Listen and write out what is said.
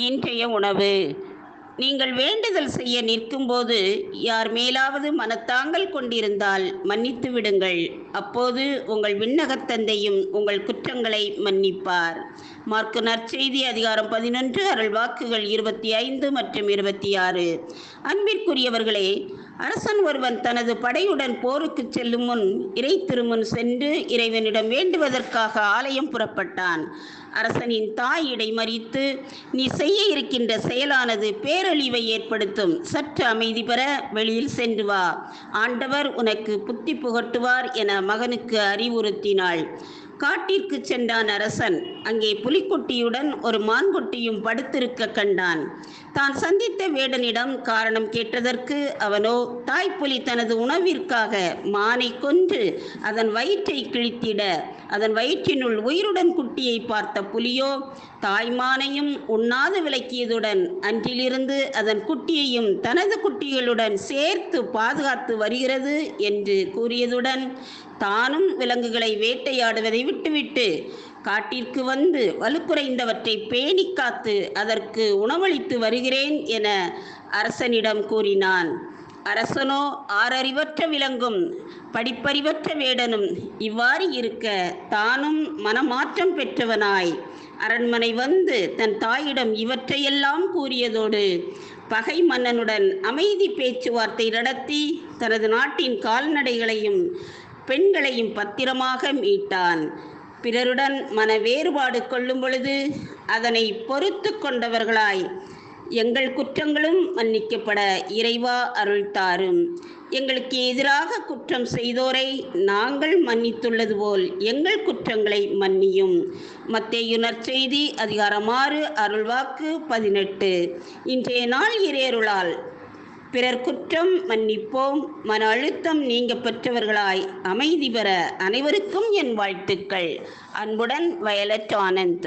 இன்றைய உணவு. நீங்கள் வேண்டுதல் செய்ய நிற்கும்போது யார் மேலாவது மனத்தாங்கல் கொண்டிருந்தால் மன்னித்து விடுங்கள். அப்போது உங்கள் விண்ணகத் தந்தையும் உங்கள் குற்றங்களை மன்னிப்பார். மார்க்கு நற்செய்தி அதிகாரம் பதினொன்று அருள் வாக்குகள் இருபத்தி ஐந்து மற்றும் இருபத்தி ஆறு. அன்பிற்குரியவர்களே அரசன் ஒருவன் தனது படையுடன் போருக்கு செல்லும் முன் இறை திருமுன் சென்று இறைவனிடம் வேண்டுவதற்காக ஆலயம் புறப்பட்டான். அரசனின் தாய் இடைமறித்து நீ செய்ய இருக்கின்ற செயலானது பேரழிவை ஏற்படுத்தும். சற்று அமைதி பெற வெளியில் சென்று வா. ஆண்டவர் உனக்கு புத்தி புகட்டுவார் என மகனுக்கு அறிவுறுத்தினாள். காட்டிற்கு சென்றான் அரசன். அங்கே புலிக்குட்டியுடன் ஒரு மான்குட்டியும் படுத்திருக்க கண்டான். தான் சந்தித்த வேடனிடம் காரணம் கேட்டதற்கு அவனோ தாய்ப்புலி தனது உணவிற்காக மானை கொன்று அதன் வயிற்றை கிழித்திட அதன் வயிற்றினுள் உயிருடன் குட்டியை பார்த்த புலியோ தாய்மானையும் உண்ணாது விளக்கியதுடன் அன்றிலிருந்து அதன் குட்டியையும் தனது குட்டிகளுடன் சேர்த்து பாதுகாத்து வருகிறது என்று கூறியதுடன் தானும் விலங்குகளை வேட்டையாடுவதை விட்டுவிட்டு காட்டிற்கு வந்து வலுக்குறைந்தவற்றை பேணி காத்து அதற்கு உணவளித்து வருகிறேன் என அரசனிடம் கூறினான். அரசனோ ஆறறிவற்ற விலங்கும் படிப்பறிவற்ற வேடனும் இவ்வாறு இருக்க தானும் மனமாற்றம் பெற்றவனாய் அரண்மனை வந்து தன் தாயிடம் இவற்றையெல்லாம் கூறியதோடு பகை மன்னனுடன் அமைதி பேச்சுவார்த்தை நடத்தி தனது நாட்டின் கால்நடைகளையும் பெண்களையும் பத்திரமாக மீட்டான். பிறருடன் மன வேறுபாடு கொள்ளும் பொழுது அதனை பொறுத்து கொண்டவர்களாய் எங்கள் குற்றங்களும் மன்னிக்கப்பட இறைவா அருள் தாரும். எங்களுக்கு எதிராக குற்றம் செய்தோரை நாங்கள் மன்னித்துள்ளது போல் எங்கள் குற்றங்களை மன்னியும். மத்தேயுனர் செய்தி அதிகாரம் ஆறு அருள்வாக்கு பதினெட்டு. இன்றைய நாள் இறையருளால் பிறர் குற்றம் மன்னிப்போம். மன அழுத்தம் நீங்க பெற்றவர்களாய் அமைதி பெற அனைவருக்கும் என் வாழ்த்துக்கள். அன்புடன் வயலட் ஆனந்த்.